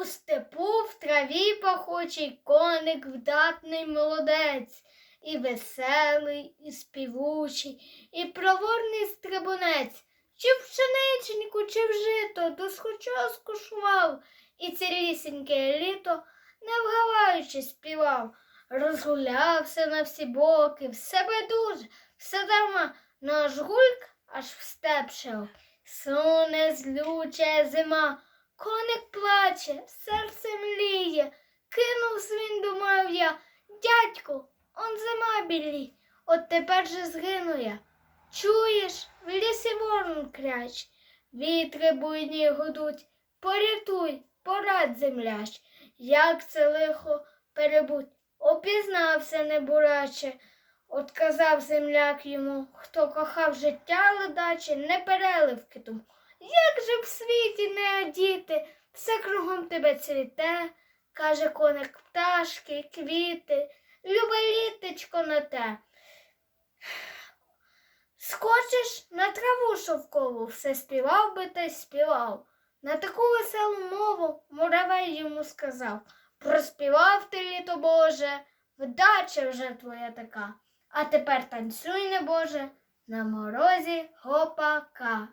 У степу в траві пахучий коник вдатний молодець, і веселий, і співучий, і проворний стрибунець, чи в пшениченьку, чи в жито, досхоча скушував, і цілісіньке літо, не вгаваючи, співав, розгулявся на всі боки, все байдуже, все дарма, гульк аж в степ шел. Суне злюча зима, коник плаче, серце мліє, кинувся він, думав я, дядьку, он зима білі, от тепер же згину я. Чуєш, в лісі ворон кляч, вітри буйні гудуть, порятуй, порад земляч, як це лихо перебудь, опізнався небураче, Отказав земляк йому, хто кохав життя ледаче, не переливки тому. Як же в світі не одіти, все кругом тебе цвіте, каже коник пташки, квіти, любе літечко на те. Скочиш на траву шовкову, все співав би та й співав. На таку веселу мову муравей йому сказав Проспівав ти літо Боже, вдача вже твоя така. А тепер танцюй, небоже, на морозі гопака.